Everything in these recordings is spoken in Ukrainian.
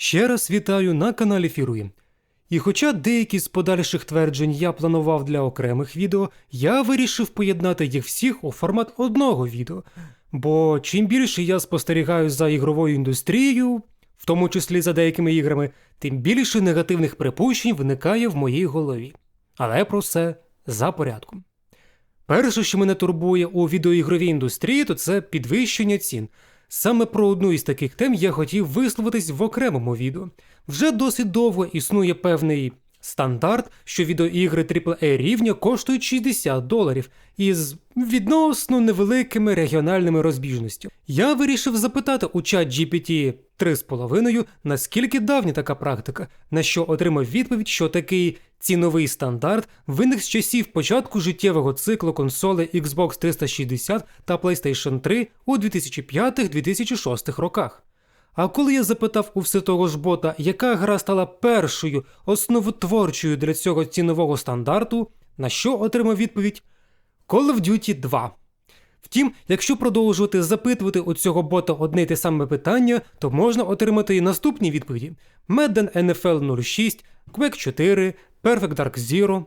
Ще раз вітаю на каналі Фіруї. І хоча деякі з подальших тверджень я планував для окремих відео, я вирішив поєднати їх всіх у формат одного відео. Бо чим більше я спостерігаю за ігровою індустрією, в тому числі за деякими іграми, тим більше негативних припущень виникає в моїй голові. Але про все за порядком. Перше, що мене турбує у відеоігровій індустрії, то це підвищення цін. Саме про одну із таких тем я хотів висловитись в окремому відео. Вже досить довго існує певний стандарт, що відеоігри AAA рівня коштують 60 доларів із відносно невеликими регіональними розбіжностями. Я вирішив запитати у чат GPT 3,5, наскільки давня така практика, на що отримав відповідь, що такий ціновий стандарт виник з часів початку життєвого циклу консолей Xbox 360 та PlayStation 3 у 2005-2006 роках. А коли я запитав у все того ж бота, яка гра стала першою основотворчою для цього цінового стандарту, на що отримав відповідь Call of Duty 2. Втім, якщо продовжувати запитувати у цього бота одне й те саме питання, то можна отримати і наступні відповіді: Madden NFL 06, Quake 4, Perfect Dark Zero.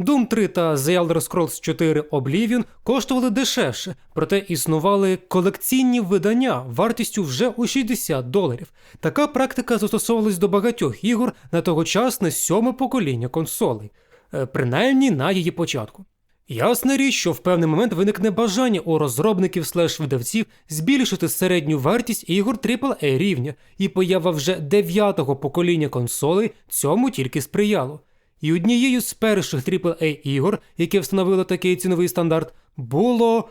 Doom 3 та The Elder Scrolls 4 Oblivion коштували дешевше, проте існували колекційні видання вартістю вже у 60 доларів. Така практика застосовувалась до багатьох ігор на тогочасне сьоме покоління консолей, е, принаймні на її початку. Ясна річ, що в певний момент виникне бажання у розробників слеш видавців збільшити середню вартість ігор AAA рівня, і поява вже дев'ятого покоління консолей цьому тільки сприяло. І однією з перших AAA ігор, яке встановило такий ціновий стандарт, було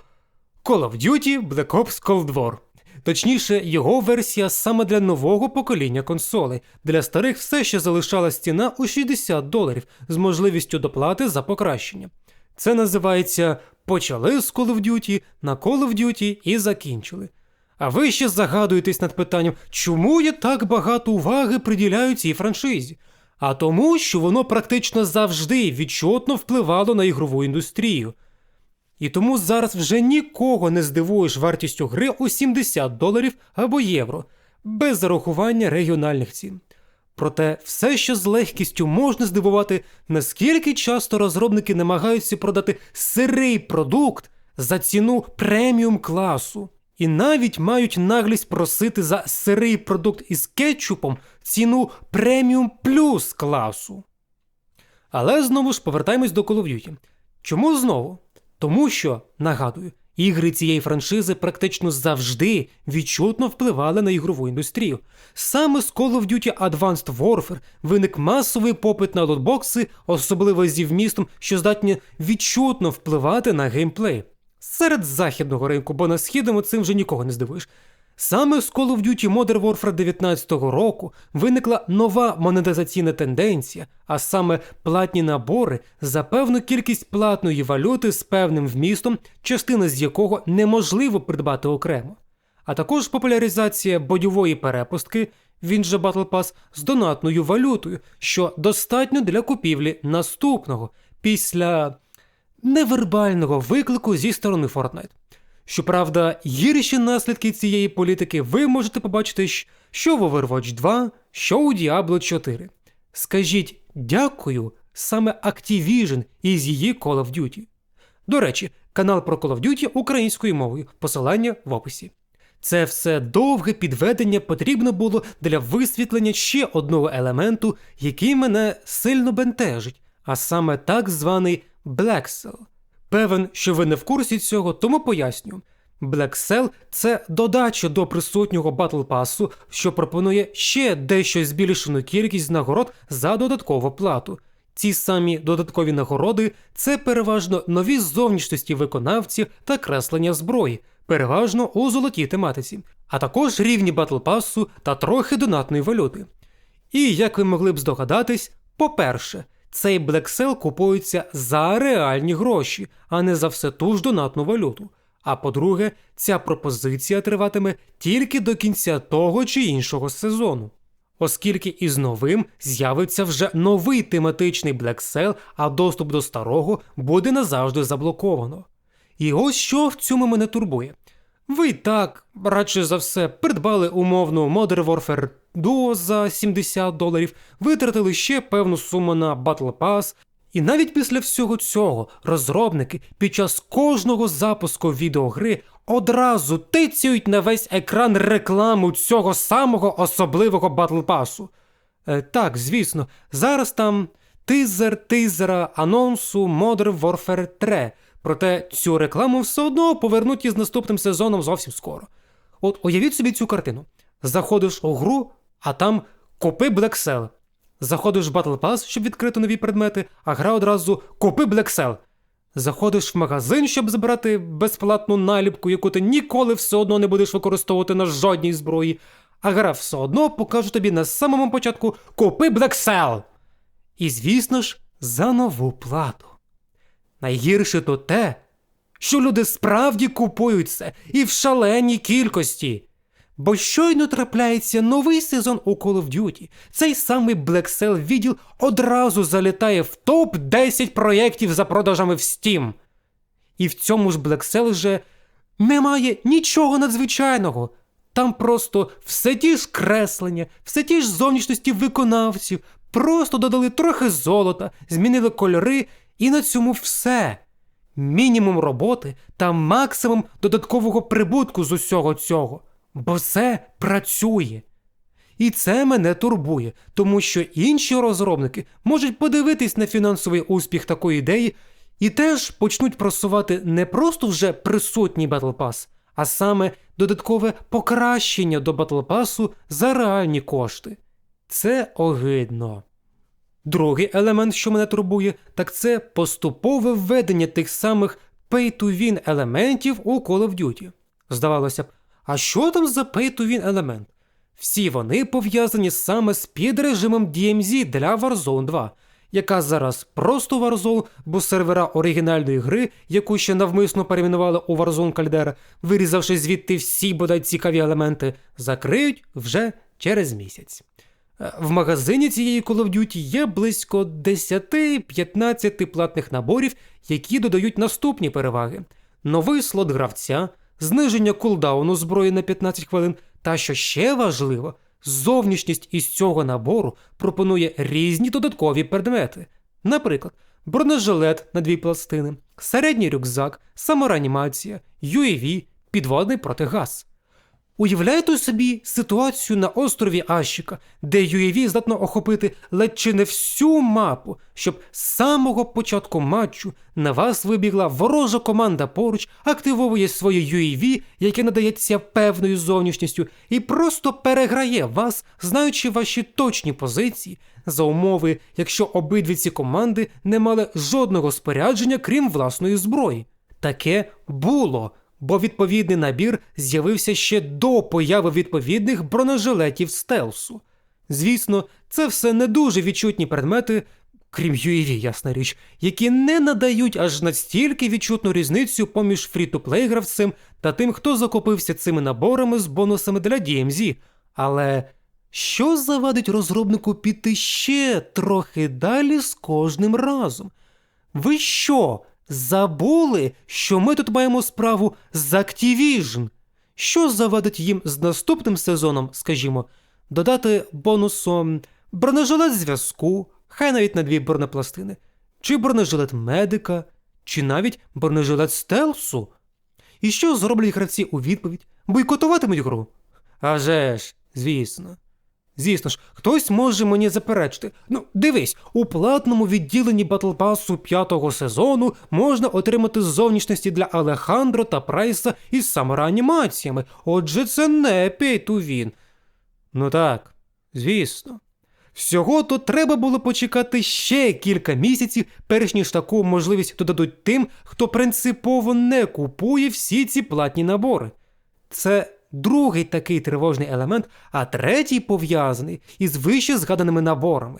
Call of Duty Black Ops Cold War. Точніше, його версія саме для нового покоління консолей. Для старих все ще залишалась ціна у 60 доларів з можливістю доплати за покращення. Це називається почали з Call of Duty на Call of Duty і закінчили. А ви ще загадуєтесь над питанням, чому я так багато уваги приділяю цій франшизі? А тому, що воно практично завжди відчутно впливало на ігрову індустрію. І тому зараз вже нікого не здивуєш вартістю гри у 70 доларів або євро, без зарахування регіональних цін. Проте все ще з легкістю можна здивувати, наскільки часто розробники намагаються продати сирий продукт за ціну преміум класу, і навіть мають наглість просити за сирий продукт із кетчупом ціну преміум плюс класу. Але знову ж повертаємось до Call of Duty. Чому знову? Тому що, нагадую, ігри цієї франшизи практично завжди відчутно впливали на ігрову індустрію. Саме з Call of Duty Advanced Warfare виник масовий попит на лотбокси, особливо зі вмістом, що здатні відчутно впливати на геймплей. Серед західного ринку, бо на східному цим вже нікого не здивуєш. Саме з Call of Duty Modern Warfare 19 року виникла нова монетизаційна тенденція, а саме платні набори за певну кількість платної валюти з певним вмістом, частина з якого неможливо придбати окремо. А також популяризація бойової перепустки, він же Battle Pass, з донатною валютою, що достатньо для купівлі наступного після невербального виклику зі сторони Fortnite. Щоправда, гірші наслідки цієї політики ви можете побачити що в Overwatch 2, що у Diablo 4. Скажіть дякую саме Activision із її Call of Duty. До речі, канал про Call of Duty українською мовою, посилання в описі. Це все довге підведення потрібно було для висвітлення ще одного елементу, який мене сильно бентежить, а саме так званий Cell. Певен, що ви не в курсі цього, тому поясню. Cell – це додача до присутнього Battle Pass, що пропонує ще дещо збільшену кількість нагород за додаткову плату. Ці самі додаткові нагороди це переважно нові зовнішності виконавців та креслення зброї, переважно у золотій тематиці, а також рівні Battle Pass та трохи донатної валюти. І як ви могли б здогадатись, по-перше, цей Black Cell купується за реальні гроші, а не за все ту ж донатну валюту. А по-друге, ця пропозиція триватиме тільки до кінця того чи іншого сезону. Оскільки із новим з'явиться вже новий тематичний Black Cell, а доступ до старого буде назавжди заблоковано. І ось що в цьому мене турбує. Ви й так, радше за все, придбали умовну Modern Warfare дуо за 70 доларів, витратили ще певну суму на Battle Pass. І навіть після всього цього розробники під час кожного запуску відеогри одразу тицяють на весь екран рекламу цього самого особливого Battle Pass. Е, так, звісно, зараз там тизер тизера анонсу Modern Warfare 3, проте цю рекламу все одно повернуть із наступним сезоном зовсім скоро. От уявіть собі цю картину. Заходиш у гру, а там купи Black Cell. Заходиш в Battle Pass, щоб відкрити нові предмети, а гра одразу купи Black Cell. Заходиш в магазин, щоб збирати безплатну наліпку, яку ти ніколи все одно не будеш використовувати на жодній зброї, а гра все одно покаже тобі на самому початку купи Black Cell. І, звісно ж, за нову плату. Найгірше то те, що люди справді купують це і в шаленій кількості. Бо щойно трапляється новий сезон у Call of Duty, цей самий Black Cell відділ одразу залітає в топ-10 проєктів за продажами в Steam. І в цьому ж Black Cell вже немає нічого надзвичайного. Там просто все ті ж креслення, все ті ж зовнішності виконавців, просто додали трохи золота, змінили кольори, і на цьому все. Мінімум роботи та максимум додаткового прибутку з усього цього. Бо все працює. І це мене турбує, тому що інші розробники можуть подивитись на фінансовий успіх такої ідеї і теж почнуть просувати не просто вже присутній Battle Pass, а саме додаткове покращення до Battle Pass за реальні кошти. Це огидно. Другий елемент, що мене турбує, так це поступове введення тих самих pay-to-win елементів у Call of Duty. Здавалося б, а що там за pay-to-win елемент? Всі вони пов'язані саме з підрежимом DMZ для Warzone 2, яка зараз просто Warzone, бо сервера оригінальної гри, яку ще навмисно перейменували у Warzone Caldera, вирізавши звідти всі бодай цікаві елементи, закриють вже через місяць. Е, В магазині цієї Call of Duty є близько 10-15 платних наборів, які додають наступні переваги: новий слот гравця, зниження кулдауну зброї на 15 хвилин, та що ще важливо, зовнішність із цього набору пропонує різні додаткові предмети. Наприклад, бронежилет на дві пластини, середній рюкзак, саморанімація, UAV, підводний протигаз. Уявляєте собі ситуацію на острові Ащика, де UAV здатно охопити ледь чи не всю мапу, щоб з самого початку матчу на вас вибігла ворожа команда поруч, активовує своє UAV, яке надається певною зовнішністю, і просто переграє вас, знаючи ваші точні позиції, за умови, якщо обидві ці команди не мали жодного спорядження, крім власної зброї. Таке було бо відповідний набір з'явився ще до появи відповідних бронежилетів стелсу. Звісно, це все не дуже відчутні предмети, крім UAV, ясна річ, які не надають аж настільки відчутну різницю поміж фрі-то-плей та тим, хто закупився цими наборами з бонусами для DMZ. Але що завадить розробнику піти ще трохи далі з кожним разом? Ви що? Забули, що ми тут маємо справу з Activision. Що завадить їм з наступним сезоном, скажімо, додати бонусом бронежилет зв'язку, хай навіть на дві бронепластини, чи бронежилет медика, чи навіть бронежилет стелсу. І що зроблять гравці у відповідь? Бойкотуватимуть гру? А вже ж, звісно. Звісно ж, хтось може мені заперечити. Ну, дивись, у платному відділенні Pass п'ятого сезону можна отримати зовнішності для Алехандро та Прайса із самореанімаціями. Отже, це не to win. Ну так, звісно. Всього то треба було почекати ще кілька місяців, перш ніж таку можливість додадуть тим, хто принципово не купує всі ці платні набори. Це другий такий тривожний елемент, а третій пов'язаний із вище згаданими наборами.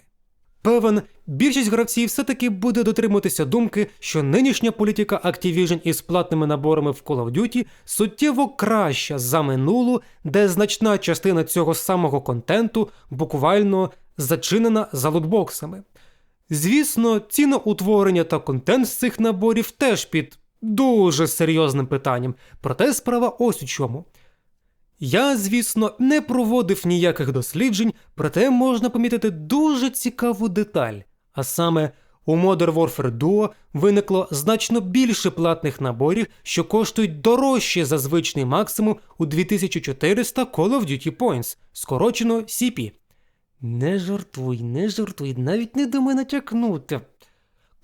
Певен, більшість гравців все-таки буде дотримуватися думки, що нинішня політика Activision із платними наборами в Call of Duty суттєво краща за минулу, де значна частина цього самого контенту буквально зачинена за лутбоксами. Звісно, ціноутворення та контент з цих наборів теж під дуже серйозним питанням, проте справа ось у чому. Я, звісно, не проводив ніяких досліджень, проте можна помітити дуже цікаву деталь. А саме, у Modern Warfare Duo виникло значно більше платних наборів, що коштують дорожче за звичний максимум у 2400 Call of Duty Points, скорочено CP. Не жартуй, не жартуй, навіть не думай натякнути.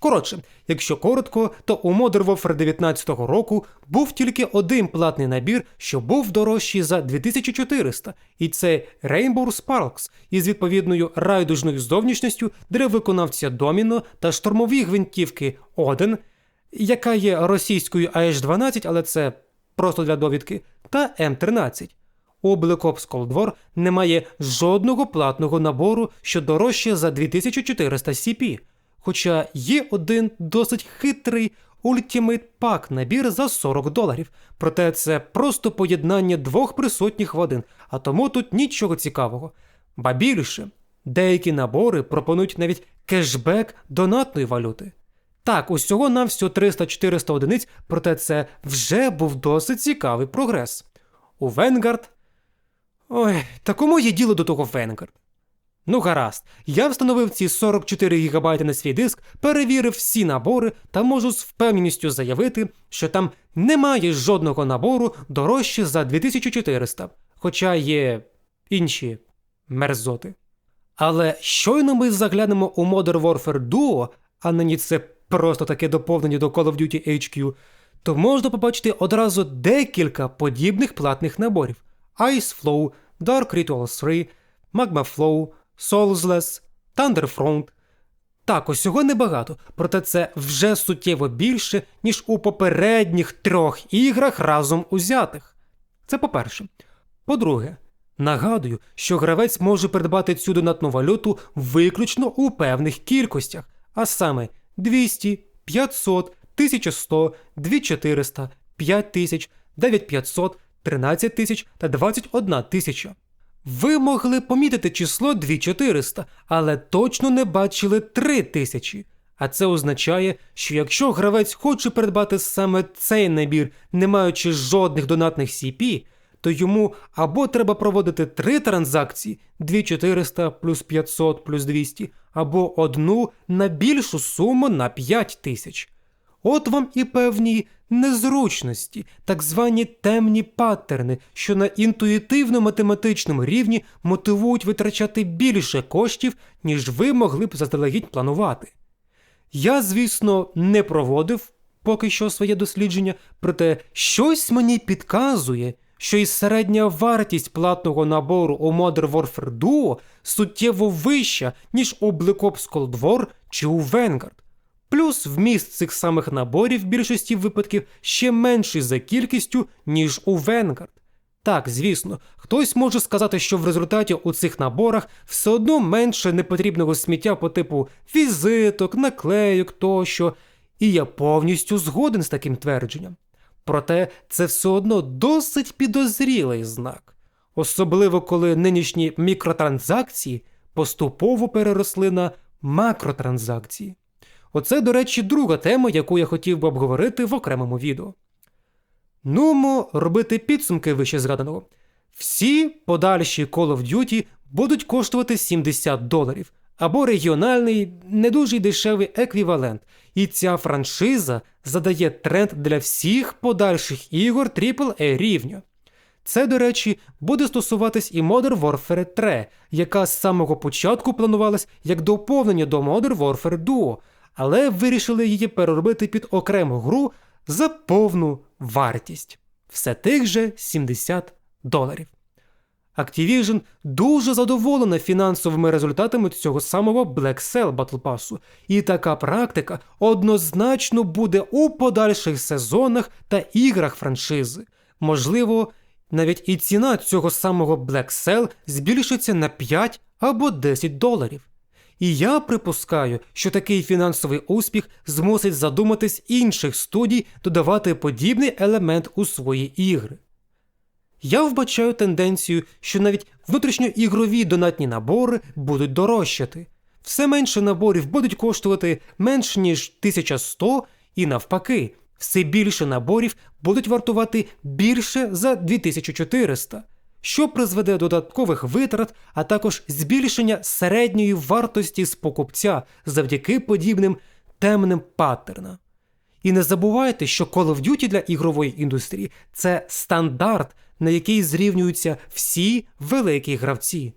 Коротше, якщо коротко, то у Modern Warfare 19 року був тільки один платний набір, що був дорожчий за 2400, і це Rainbow Sparks із відповідною райдужною зовнішністю для виконавця Доміно та штурмові гвинтівки Один, яка є російською AH-12, але це просто для довідки, та М13. У Black Ops Cold War немає жодного платного набору, що дорожче за 2400 CP. Хоча є один досить хитрий Ultimate Pack набір за 40 доларів. Проте це просто поєднання двох присутніх в один, а тому тут нічого цікавого. Ба більше, деякі набори пропонують навіть кешбек донатної валюти. Так, усього на всього 300-400 одиниць, проте це вже був досить цікавий прогрес. У Vanguard... Ой, та кому є діло до того Vanguard? Ну гаразд, я встановив ці 44 ГБ на свій диск, перевірив всі набори та можу з впевненістю заявити, що там немає жодного набору дорожче за 2400, хоча є інші мерзоти. Але щойно ми заглянемо у Modern Warfare Duo, а нині це просто таке доповнення до Call of Duty HQ, то можна побачити одразу декілька подібних платних наборів: Ice Flow, Dark Rituals 3, Magma Flow, Soulless, Thunderfront. Так, усього небагато, проте це вже суттєво більше, ніж у попередніх трьох іграх разом узятих. Це по-перше. По-друге, нагадую, що гравець може придбати цю донатну валюту виключно у певних кількостях, а саме 200, 500, 1100, 2400, 5000, 9500, 13 тисяч та 21 тисяча. Ви могли помітити число 2400, але точно не бачили 3000. А це означає, що якщо гравець хоче придбати саме цей набір, не маючи жодних донатних CP, то йому або треба проводити три транзакції 2400 плюс 500 плюс 200, або одну на більшу суму на 5000. От вам і певні незручності, так звані темні паттерни, що на інтуїтивно-математичному рівні мотивують витрачати більше коштів, ніж ви могли б заздалегідь планувати. Я, звісно, не проводив поки що своє дослідження, проте щось мені підказує, що і середня вартість платного набору у Modern Warfare Duo суттєво вища, ніж у Black Ops Cold War чи у Vanguard. Плюс вміст цих самих наборів в більшості випадків ще менший за кількістю, ніж у Vanguard. Так, звісно, хтось може сказати, що в результаті у цих наборах все одно менше непотрібного сміття по типу візиток, наклейок тощо, і я повністю згоден з таким твердженням. Проте це все одно досить підозрілий знак, особливо коли нинішні мікротранзакції поступово переросли на макротранзакції. Оце, до речі, друга тема, яку я хотів би обговорити в окремому відео. Нумо робити підсумки вище згаданого. Всі подальші Call of Duty будуть коштувати 70 доларів або регіональний, не дуже дешевий еквівалент. І ця франшиза задає тренд для всіх подальших ігор AAA рівня. Це, до речі, буде стосуватись і Modern Warfare 3, яка з самого початку планувалась як доповнення до Modern Warfare Duo, але вирішили її переробити під окрему гру за повну вартість все тих же 70 доларів. Activision дуже задоволена фінансовими результатами цього самого Black Cell Battle Pass, і така практика однозначно буде у подальших сезонах та іграх франшизи. Можливо, навіть і ціна цього самого Black Cell збільшиться на 5 або 10 доларів. І я припускаю, що такий фінансовий успіх змусить задуматись інших студій додавати подібний елемент у свої ігри. Я вбачаю тенденцію, що навіть внутрішньоігрові донатні набори будуть дорожчати. Все менше наборів будуть коштувати менш ніж 1100 і навпаки, все більше наборів будуть вартувати більше за 2400. Що призведе до додаткових витрат, а також збільшення середньої вартості з покупця завдяки подібним темним паттернам. І не забувайте, що Call of Duty для ігрової індустрії це стандарт, на який зрівнюються всі великі гравці.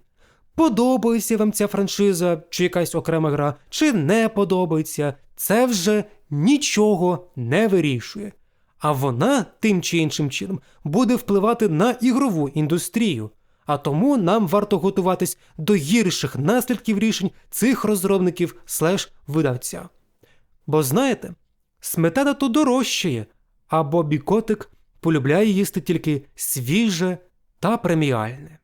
Подобається вам ця франшиза чи якась окрема гра, чи не подобається, це вже нічого не вирішує. А вона тим чи іншим чином буде впливати на ігрову індустрію. А тому нам варто готуватись до гірших наслідків рішень цих розробників слеш видавця. Бо знаєте, сметана то дорожчає, а Бобі Котик полюбляє їсти тільки свіже та преміальне.